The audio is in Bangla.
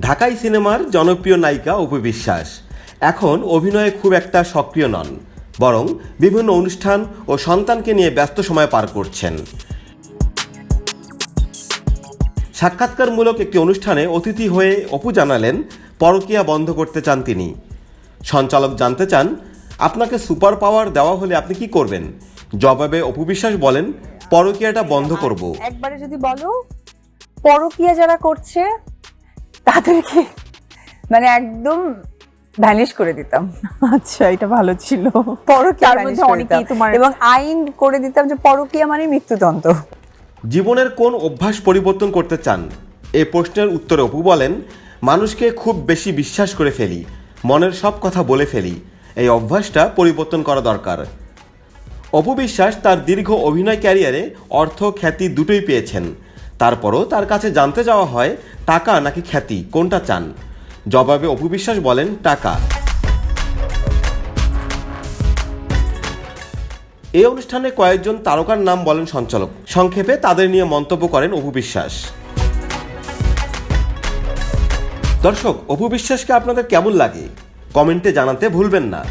ঢাকাই সিনেমার জনপ্রিয় নায়িকা অপু বিশ্বাস। এখন অভিনয়ে খুব একটা সক্রিয় নন, বরং বিভিন্ন অনুষ্ঠান ও সন্তানকে নিয়ে ব্যস্ত সময় পার করছেন। সাক্ষাৎকারমূলক একটি অনুষ্ঠানে অতিথি হয়ে অপু জানালেন, পরকীয়া বন্ধ করতে চান তিনি। সঞ্চালক জানতে চান, আপনাকে সুপার পাওয়ার দেওয়া হলে আপনি কি করবেন? জবাবে অপু বিশ্বাস বলেন, পরকীয়াটা বন্ধ করব। একবারে যদি বলো, পরকিয়া যারা করছে তাদেরকে মানে একদম ভ্যানিশ করে দিতাম। আচ্ছা এটা ভালো ছিল। মধ্যে অনেকেই তোমার- এবং আইন করে দিতাম যে পরকিয়া মানে মৃত্যুদণ্ড। জীবনের কোন অভ্যাস পরিবর্তন করতে চান? এই প্রশ্নের উত্তরে অপু বলেন মানুষকে খুব বেশি বিশ্বাস করে ফেলি মনের সব কথা বলে ফেলি এই অভ্যাসটা পরিবর্তন করা দরকার। অপু বিশ্বাস তার দীর্ঘ অভিনয় ক্যারিয়ারে অর্থ খ্যাতি দুটোই পেয়েছেন। তারপরও তার কাছে জানতে যাওয়া হয়, টাকা নাকি খ্যাতি, কোনটা চান? জবাবে অপু বিশ্বাস বলেন, টাকা। এই অনুষ্ঠানে কয়েকজন তারকার নাম বলেন সঞ্চালক। সংক্ষেপে তাদের নিয়ে মন্তব্য করেন অপু বিশ্বাস। দর্শক, অপু বিশ্বাসকে আপনাদের কেমন লাগে? কমেন্টে জানাতে ভুলবেন না।